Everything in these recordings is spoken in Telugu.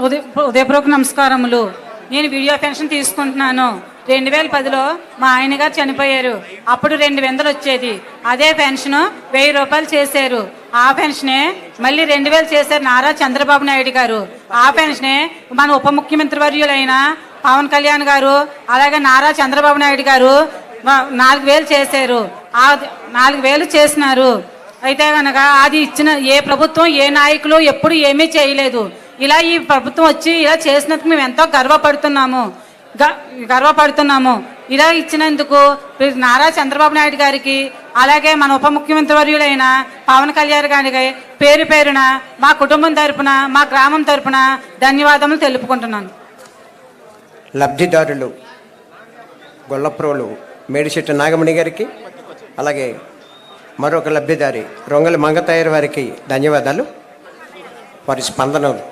ఉదయ ఉదయపూర్వక నమస్కారములు. నేను వీడియో పెన్షన్ తీసుకుంటున్నాను. రెండు వేల పదిలో మా ఆయన గారు చనిపోయారు. అప్పుడు రెండు వందలు వచ్చేది. అదే పెన్షన్ వెయ్యి రూపాయలు చేశారు. ఆ పెన్షనే మళ్ళీ రెండు వేలు చేశారు నారా చంద్రబాబు నాయుడు గారు. ఆ పెన్షనే మన ఉప ముఖ్యమంత్రి వర్యులైన పవన్ కళ్యాణ్ గారు అలాగే నారా చంద్రబాబు నాయుడు గారు నాలుగు వేలు చేశారు. ఆ నాలుగు వేలు చేసినారు. అయితే కనుక అది ఇచ్చిన ఏ ప్రభుత్వం ఏ నాయకులు ఎప్పుడు ఏమీ చేయలేదు. ఇలా ఈ ప్రభుత్వం వచ్చి ఇలా చేసినందుకు మేము ఎంతో గర్వపడుతున్నాము. గ- గర్వపడుతున్నాము. ఇలా ఇచ్చినందుకు నారా చంద్రబాబు నాయుడు గారికి అలాగే మన ఉప ముఖ్యమంత్రి వర్యులైన పవన్ కళ్యాణ్ గారికి పేరు పేరున మా కుటుంబం తరపున మా గ్రామం తరపున ధన్యవాదములు తెలుపుకుంటున్నాను. లబ్ధిదారులు గొల్లప్రోలు మేడిచెట్టు నాగమణి గారికి అలాగే మరొక లబ్ధిదారి రొంగలి మంగతాయర్ వారికి ధన్యవాదాలు. వారి స్పందనలు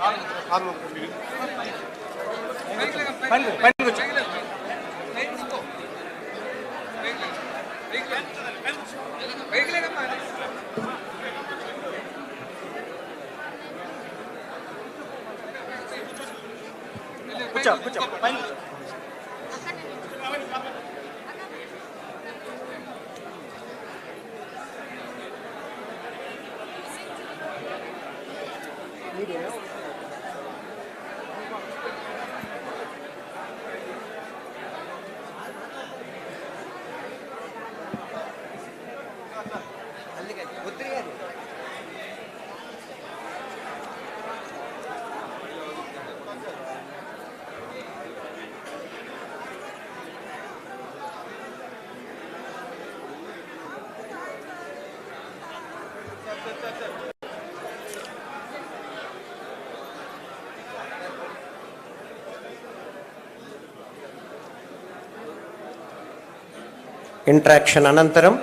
సార్ మేడం ఒక్క సార్ ఇంట్రాక్షన్ అనంతరం.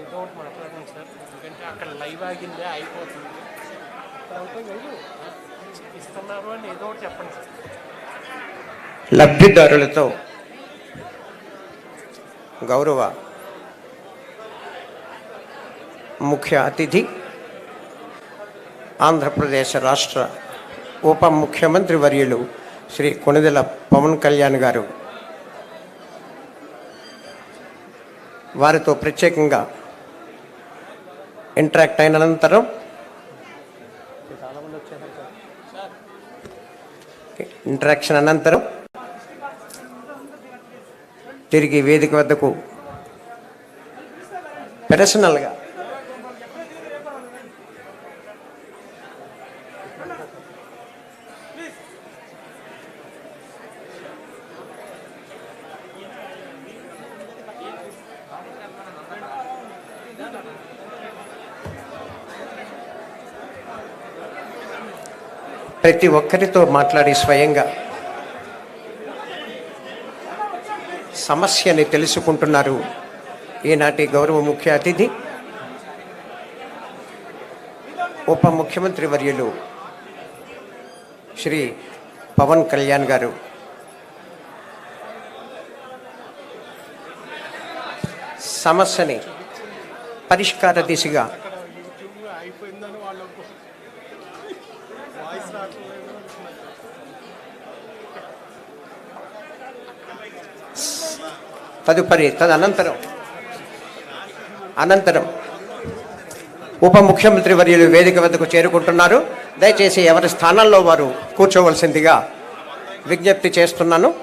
ఏదో ఒకటి సార్. ఎందుకంటే అక్కడ లైవ్ ఆగిందే అయిపోతుంది. ఇస్తున్నారు అని ఏదో ఒకటి చెప్పండి సార్. లబ్ధిదారులతో గౌరవ ముఖ్య అతిథి ఆంధ్రప్రదేశ్ రాష్ట్ర ఉప ముఖ్యమంత్రి వర్యులు శ్రీ కొణిదెల పవన్ కళ్యాణ్ గారు. వారితో ప్రత్యేకంగా ఇంటరాక్ట్ అయిన అనంతరం ఇంటరాక్షన్ అనంతరం తిరిగి వేదిక వద్దకు పెర్సనల్గా ప్రతి ఒక్కరితో మాట్లాడి స్వయంగా సమస్యని తెలుసుకుంటున్నారు. ఈనాటి గౌరవ ముఖ్య అతిథి ఉప ముఖ్యమంత్రి వర్యులు శ్రీ పవన్ కళ్యాణ్ గారు. సమస్యని పరిష్కార దిశగా తదుపరి తదనంతరం అనంతరం ఉప ముఖ్యమంత్రి వర్యులు వేదిక వద్దకు చేరుకుంటున్నారు. దయచేసి ఎవరి స్థానాల్లో వారు కూర్చోవలసిందిగా విజ్ఞప్తి చేస్తున్నాను.